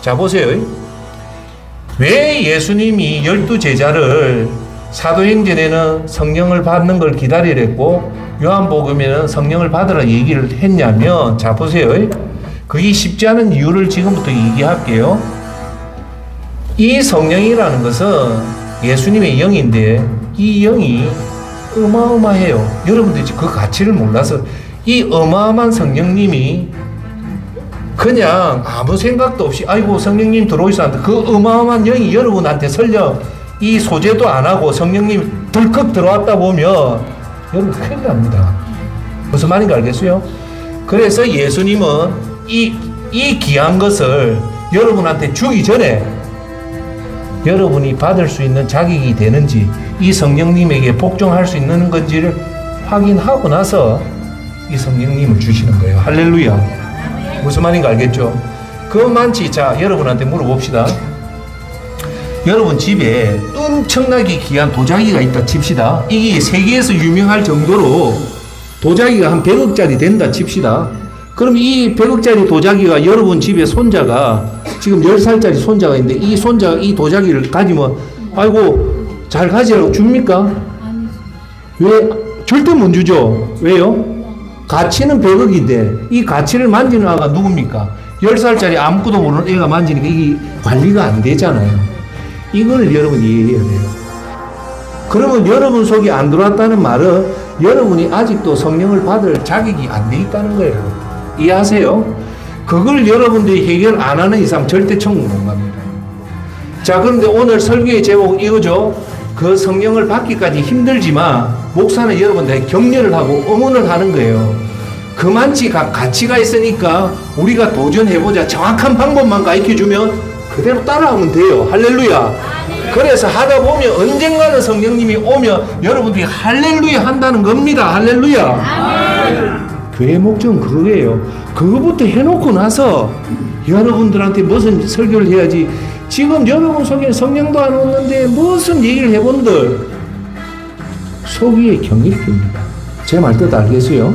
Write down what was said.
자, 보세요. 왜 예수님이 열두 제자를 사도행전에는 성령을 받는 걸 기다리랬고 요한복음에는 성령을 받으라 얘기를 했냐면 자 보세요. 그게 쉽지 않은 이유를 지금부터 얘기할게요. 이 성령이라는 것은 예수님의 영인데 이 영이 어마어마해요. 여러분들이 그 가치를 몰라서 이 어마어마한 성령님이 그냥 아무 생각도 없이 아이고 성령님 들어오셨는데 그 어마어마한 영이 여러분한테 설령 이 소재도 안 하고 성령님 덜컥 들어왔다 보면 여러분 큰일 납니다. 무슨 말인지 알겠어요? 그래서 예수님은 이, 이 귀한 것을 여러분한테 주기 전에 여러분이 받을 수 있는 자격이 되는지 이 성령님에게 복종할 수 있는 건지를 확인하고 나서 이 성령님을 주시는 거예요. 할렐루야. 무슨 말인지 알겠죠? 그만치 자 여러분한테 물어봅시다. 여러분 집에 엄청나게 귀한 도자기가 있다 칩시다. 이게 세계에서 유명할 정도로 도자기가 한 100억짜리 된다 칩시다. 그럼 이 100억짜리 도자기가 여러분 집에 손자가 지금 10살짜리 손자가 있는데 이 손자가 이 도자기를 가지면 아이고 잘 가지라고 줍니까? 왜? 절대 못 주죠. 왜요? 가치는 100억인데 이 가치를 만지는 아가 누굽니까? 10살짜리 아무것도 모르는 애가 만지니까 이게 관리가 안 되잖아요. 이걸 여러분이 이해해야 돼요. 그러면 여러분 속에 안 들어왔다는 말은 여러분이 아직도 성령을 받을 자격이 안 돼 있다는 거예요. 이해하세요? 그걸 여러분들이 해결 안 하는 이상 절대 천국 못 갑니다. 자, 그런데 오늘 설교의 제목은 이거죠. 그 성령을 받기까지 힘들지만 목사는 여러분들에게 격려를 하고 응원을 하는 거예요. 그만치 가, 가치가 있으니까 우리가 도전해보자. 정확한 방법만 가르쳐주면 그대로 따라하면 돼요. 할렐루야. 그래서 하다 보면 언젠가는 성령님이 오면 여러분들이 할렐루야 한다는 겁니다. 할렐루야. 교회 목적은 그거예요. 그거부터 해놓고 나서 여러분들한테 무슨 설교를 해야지. 지금 여러분 속에 성령도 안 오는데 무슨 얘기를 해본들 속이 경일입니다. 제 말 뜻 알겠어요?